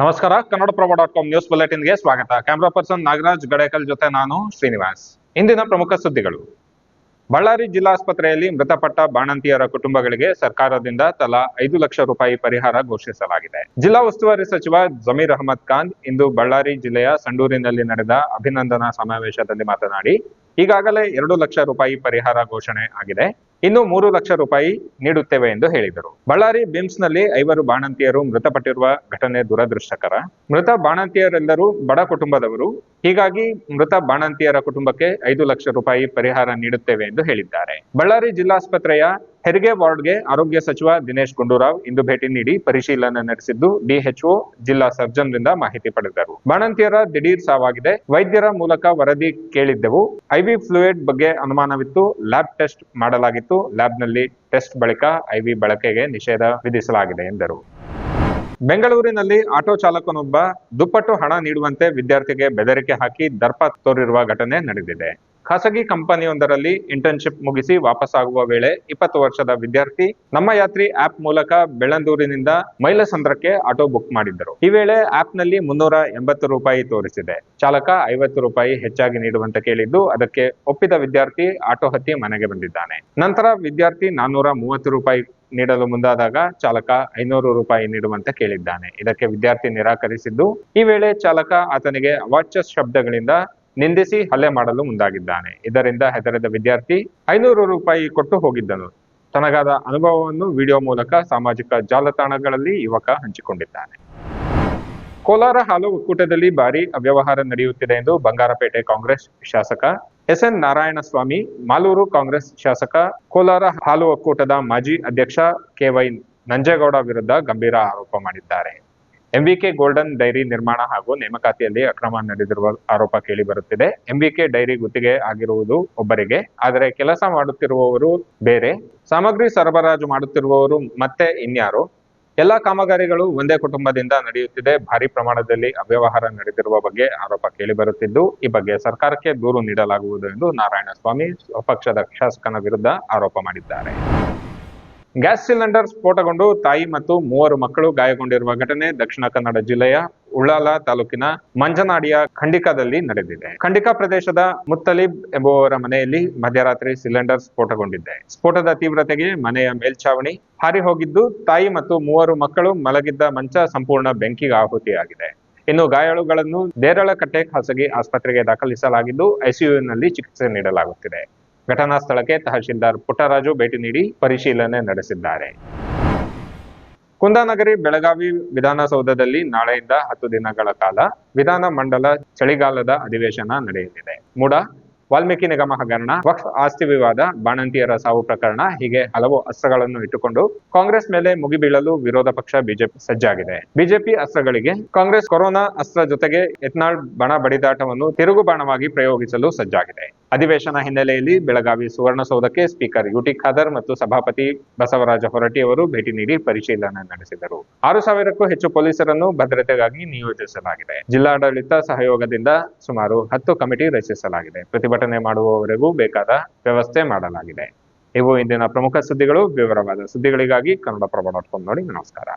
ನಮಸ್ಕಾರ Kannadaprabha dot com news ಬುಲೆಟಿನ್ಗೆ ಸ್ವಾಗತ. ಕ್ಯಾಮ್ರಾ ಪರ್ಸನ್ ನಾಗರಾಜ್ ಗಡೇಕಲ್ ಜೊತೆ ನಾನು ಶ್ರೀನಿವಾಸ್. ಇಂದಿನ ಪ್ರಮುಖ ಸುದ್ದಿಗಳು. ಬಳ್ಳಾರಿ ಜಿಲ್ಲಾಸ್ಪತ್ರೆಯಲ್ಲಿ ಮೃತಪಟ್ಟ ಬಾಣಂತಿಯರ ಕುಟುಂಬಗಳಿಗೆ ಸರ್ಕಾರದಿಂದ ತಲಾ ಐದು ಲಕ್ಷ ರೂಪಾಯಿ ಪರಿಹಾರ ಘೋಷಿಸಲಾಗಿದೆ. ಜಿಲ್ಲಾ ಉಸ್ತುವಾರಿ ಸಚಿವ ಜಮೀರ್ ಅಹಮದ್ ಖಾನ್ ಇಂದು ಬಳ್ಳಾರಿ ಜಿಲ್ಲೆಯ ಸಂಡೂರಿನಲ್ಲಿ ನಡೆದ ಅಭಿನಂದನಾ ಸಮಾವೇಶದಲ್ಲಿ ಮಾತನಾಡಿ, ಈಗಾಗಲೇ ಎರಡು ಲಕ್ಷ ರೂಪಾಯಿ ಪರಿಹಾರ ಘೋಷಣೆ ಆಗಿದೆ. ಇನ್ನು ಮೂರು ಲಕ್ಷ ರೂಪಾಯಿ ನೀಡುತ್ತೇವೆ ಎಂದು ಹೇಳಿದರು. ಬಳ್ಳಾರಿ ಬಿಮ್ಸ್ನಲ್ಲಿ ಐವರು ಬಾಣಂತಿಯರು ಮೃತಪಟ್ಟಿರುವ ಘಟನೆ ದುರದೃಷ್ಟಕರ. ಮೃತ ಬಾಣಂತಿಯರೆಲ್ಲರೂ ಬಡ ಕುಟುಂಬದವರು. ಹೀಗಾಗಿ ಮೃತ ಬಾಣಂತಿಯರ ಕುಟುಂಬಕ್ಕೆ ಐದು ಲಕ್ಷ ರೂಪಾಯಿ ಪರಿಹಾರ ನೀಡುತ್ತೇವೆ ಎಂದು ಹೇಳಿದ್ದಾರೆ. ಬಳ್ಳಾರಿ ಜಿಲ್ಲಾಸ್ಪತ್ರೆಯ ಹೆರಿಗೆ ವಾರ್ಡ್ಗೆ ಆರೋಗ್ಯ ಸಚಿವ ದಿನೇಶ್ ಗುಂಡೂರಾವ್ ಇಂದು ಭೇಟಿ ನೀಡಿ ಪರಿಶೀಲನೆ ನಡೆಸಿದ್ದು ಡಿಎಚ್ಒ ಜಿಲ್ಲಾ ಸರ್ಜನ್ ರಿಂದ ಮಾಹಿತಿ ಪಡೆದರು. ಬಾಣಂತಿಯರ ದಿಢೀರ್ ಸಾವಾಗಿದೆ. ವೈದ್ಯರ ಮೂಲಕ ವರದಿ ಕೇಳಿದ್ದೆವು. ಐವಿ ಫ್ಲೂಯಿಡ್ ಬಗ್ಗೆ ಅನುಮಾನವಿತ್ತು. ಲ್ಯಾಬ್ ಟೆಸ್ಟ್ ಮಾಡಲಾಗಿತ್ತು. ಲ್ಯಾಬ್ನಲ್ಲಿ ಟೆಸ್ಟ್ ಬಳಿಕ ಐವಿ ಬಳಕೆಗೆ ನಿಷೇಧ ವಿಧಿಸಲಾಗಿದೆ ಎಂದರು. ಬೆಂಗಳೂರಿನಲ್ಲಿ ಆಟೋ ಚಾಲಕನೊಬ್ಬ ದುಪ್ಪಟ್ಟು ಹಣ ನೀಡುವಂತೆ ವಿದ್ಯಾರ್ಥಿಗೆ ಬೆದರಿಕೆ ಹಾಕಿ ದರ್ಪ ತೋರಿರುವ ಘಟನೆ ನಡೆದಿದೆ. ಖಾಸಗಿ ಕಂಪನಿಯೊಂದರಲ್ಲಿ ಇಂಟರ್ನ್ಶಿಪ್ ಮುಗಿಸಿ ವಾಪಸ್ಸಾಗುವ ವೇಳೆ ಇಪ್ಪತ್ತು ವರ್ಷದ ವಿದ್ಯಾರ್ಥಿ ನಮ್ಮ ಯಾತ್ರಿ ಆಪ್ ಮೂಲಕ ಬೆಳ್ಳಂದೂರಿನಿಂದ ಮೈಲಸಂದ್ರಕ್ಕೆ ಆಟೋ ಬುಕ್ ಮಾಡಿದ್ದರು. ಈ ವೇಳೆ ಆಪ್ನಲ್ಲಿ ಮುನ್ನೂರ ಎಂಬತ್ತು ರೂಪಾಯಿ ತೋರಿಸಿದೆ. ಚಾಲಕ ಐವತ್ತು ರೂಪಾಯಿ ಹೆಚ್ಚಾಗಿ ನೀಡುವಂತೆ ಕೇಳಿದ್ದು, ಅದಕ್ಕೆ ಒಪ್ಪಿದ ವಿದ್ಯಾರ್ಥಿ ಆಟೋ ಹತ್ತಿ ಮನೆಗೆ ಬಂದಿದ್ದಾನೆ. ನಂತರ ವಿದ್ಯಾರ್ಥಿ ನಾನ್ನೂರ ಮೂವತ್ತು ರೂಪಾಯಿ ನೀಡಲು ಮುಂದಾದಾಗ ಚಾಲಕ ಐನೂರು ರೂಪಾಯಿ ನೀಡುವಂತೆ ಕೇಳಿದ್ದಾನೆ. ಇದಕ್ಕೆ ವಿದ್ಯಾರ್ಥಿ ನಿರಾಕರಿಸಿದ್ದು, ಈ ವೇಳೆ ಚಾಲಕ ಆತನಿಗೆ ಅವಾಚ್ಯ ಶಬ್ದಗಳಿಂದ ನಿಂದಿಸಿ ಹಲ್ಲೆ ಮಾಡಲು ಮುಂದಾಗಿದ್ದಾನೆ. ಇದರಿಂದ ಹೆದರಿದ ವಿದ್ಯಾರ್ಥಿ ಐನೂರು ರೂಪಾಯಿ ಕೊಟ್ಟು ಹೋಗಿದ್ದನು. ತನಗಾದ ಅನುಭವವನ್ನು ವಿಡಿಯೋ ಮೂಲಕ ಸಾಮಾಜಿಕ ಜಾಲತಾಣಗಳಲ್ಲಿ ಯುವಕ ಹಂಚಿಕೊಂಡಿದ್ದಾನೆ. ಕೋಲಾರ ಹಾಲು ಒಕ್ಕೂಟದಲ್ಲಿ ಭಾರಿ ಅವ್ಯವಹಾರ ನಡೆಯುತ್ತಿದೆ ಎಂದು ಬಂಗಾರಪೇಟೆ ಕಾಂಗ್ರೆಸ್ ಶಾಸಕ S N Narayanaswamy, Maluru Congress ಶಾಸಕ ಕೋಲಾರ ಹಾಲು ಒಕ್ಕೂಟದ ಮಾಜಿ ಅಧ್ಯಕ್ಷ ಕೆವೈ ನಂಜೇಗೌಡ ವಿರುದ್ಧ ಗಂಭೀರ ಆರೋಪ ಮಾಡಿದ್ದಾರೆ. ಎಂವಿಕೆ ಗೋಲ್ಡನ್ ಡೈರಿ ನಿರ್ಮಾಣ ಹಾಗೂ ನೇಮಕಾತಿಯಲ್ಲಿ ಅಕ್ರಮ ನಡೆದಿರುವ ಆರೋಪ ಕೇಳಿ ಬರುತ್ತಿದೆ. ಎಂವಿಕೆ ಡೈರಿ ಗುತ್ತಿಗೆ ಆಗಿರುವುದು ಒಬ್ಬರಿಗೆ, ಆದರೆ ಕೆಲಸ ಮಾಡುತ್ತಿರುವವರು ಬೇರೆ. ಸಾಮಗ್ರಿ ಸರಬರಾಜು ಮಾಡುತ್ತಿರುವವರು ಮತ್ತೆ ಇನ್ಯಾರು? ಎಲ್ಲಾ ಕಾಮಗಾರಿಗಳು ಒಂದೇ ಕುಟುಂಬದಿಂದ ನಡೆಯುತ್ತಿದೆ. ಭಾರಿ ಪ್ರಮಾಣದಲ್ಲಿ ಅವ್ಯವಹಾರ ನಡೆದಿರುವ ಬಗ್ಗೆ ಆರೋಪ ಕೇಳಿಬರುತ್ತಿದ್ದು ಈ ಬಗ್ಗೆ ಸರ್ಕಾರಕ್ಕೆ ದೂರು ನೀಡಲಾಗುವುದು ಎಂದು ನಾರಾಯಣಸ್ವಾಮಿ ಸ್ವಪಕ್ಷದ ಶಾಸಕನ ವಿರುದ್ಧ ಆರೋಪ ಮಾಡಿದ್ದಾರೆ. ಗ್ಯಾಸ್ ಸಿಲಿಂಡರ್ ಸ್ಫೋಟಗೊಂಡು ತಾಯಿ ಮತ್ತು ಮೂವರು ಮಕ್ಕಳು ಗಾಯಗೊಂಡಿರುವ ಘಟನೆ ದಕ್ಷಿಣ ಕನ್ನಡ ಜಿಲ್ಲೆಯ ಉಳ್ಳಾಲ ತಾಲೂಕಿನ ಮಂಜನಾಡಿಯ ಖಂಡಿಕಾದಲ್ಲಿ ನಡೆದಿದೆ. ಖಂಡಿಕಾ ಪ್ರದೇಶದ ಮುತ್ತಲೀಬ್ ಎಂಬುವವರ ಮನೆಯಲ್ಲಿ ಮಧ್ಯರಾತ್ರಿ ಸಿಲಿಂಡರ್ ಸ್ಫೋಟಗೊಂಡಿದೆ. ಸ್ಫೋಟದ ತೀವ್ರತೆಗೆ ಮನೆಯ ಮೇಲ್ಛಾವಣಿ ಹಾರಿ ಹೋಗಿದ್ದು ತಾಯಿ ಮತ್ತು ಮೂವರು ಮಕ್ಕಳು ಮಲಗಿದ್ದ ಮಂಚ ಸಂಪೂರ್ಣ ಬೆಂಕಿಗೆ ಆಹುತಿಯಾಗಿದೆ. ಇನ್ನು ಗಾಯಾಳುಗಳನ್ನು ದೇರಳಕಟ್ಟೆ ಖಾಸಗಿ ಆಸ್ಪತ್ರೆಗೆ ದಾಖಲಿಸಲಾಗಿದ್ದು, ಐಸಿಯುನಲ್ಲಿ ಚಿಕಿತ್ಸೆ ನೀಡಲಾಗುತ್ತಿದೆ. ಘಟನಾ ಸ್ಥಳಕ್ಕೆ ತಹಶೀಲ್ದಾರ್ ಪುಟ್ಟರಾಜು ಭೇಟಿ ನೀಡಿ ಪರಿಶೀಲನೆ ನಡೆಸಿದ್ದಾರೆ. ಕುಂದಾನಗರಿ ಬೆಳಗಾವಿ ವಿಧಾನಸೌಧದಲ್ಲಿ ನಾಳೆಯಿಂದ ಹತ್ತು ದಿನಗಳ ಕಾಲ ವಿಧಾನ ಮಂಡಲ ಚಳಿಗಾಲದ ಅಧಿವೇಶನ ನಡೆಯಲಿದೆ. ಮೂಡ, ವಾಲ್ಮೀಕಿ ನಿಗಮ ಹಗರಣ, ವಕ್ಫ್ ಆಸ್ತಿ ವಿವಾದ, ಬಾಣಂತಿಯರ ಸಾವು ಪ್ರಕರಣ ಹೀಗೆ ಹಲವು ಅಸ್ತ್ರಗಳನ್ನು ಇಟ್ಟುಕೊಂಡು ಕಾಂಗ್ರೆಸ್ ಮೇಲೆ ಮುಗಿಬೀಳಲು ವಿರೋಧ ಪಕ್ಷ ಬಿಜೆಪಿ ಸಜ್ಜಾಗಿದೆ. ಬಿಜೆಪಿ ಅಸ್ತ್ರಗಳಿಗೆ ಕಾಂಗ್ರೆಸ್ ಕೊರೋನಾ ಅಸ್ತ್ರ ಜೊತೆಗೆ ಯತ್ನಾಳ್ ಬಣ ಬಡಿದಾಟವನ್ನು ತಿರುಗು ಬಾಣವಾಗಿ ಪ್ರಯೋಗಿಸಲು ಸಜ್ಜಾಗಿದೆ. ಅಧಿವೇಶನ ಹಿನ್ನೆಲೆಯಲ್ಲಿ ಬೆಳಗಾವಿ ಸುವರ್ಣಸೌಧಕ್ಕೆ ಸ್ಪೀಕರ್ ಯುಟಿ ಖಾದರ್ ಮತ್ತು ಸಭಾಪತಿ ಬಸವರಾಜ ಹೊರಟಿ ಅವರು ಭೇಟಿ ನೀಡಿ ಪರಿಶೀಲನೆ ನಡೆಸಿದರು. ಆರು ಸಾವಿರಕ್ಕೂ ಹೆಚ್ಚು ಪೊಲೀಸರನ್ನು ಭದ್ರತೆಗಾಗಿ ನಿಯೋಜಿಸಲಾಗಿದೆ. ಜಿಲ್ಲಾಡಳಿತ ಸಹಯೋಗದಿಂದ ಸುಮಾರು ಹತ್ತು ಕಮಿಟಿ ರಚಿಸಲಾಗಿದೆ. ಪ್ರತಿಭಟನೆ ಮಾಡುವವರೆಗೂ ಬೇಕಾದ ವ್ಯವಸ್ಥೆ ಮಾಡಲಾಗಿದೆ. ಇವು ಇಂದಿನ ಪ್ರಮುಖ ಸುದ್ದಿಗಳು. ವಿವರವಾದ ಸುದ್ದಿಗಳಿಗಾಗಿ ಕನ್ನಡಪ್ರಭ ಡಾಟ್ ಕಾಮ್ ನೋಡಿ. ನಮಸ್ಕಾರ.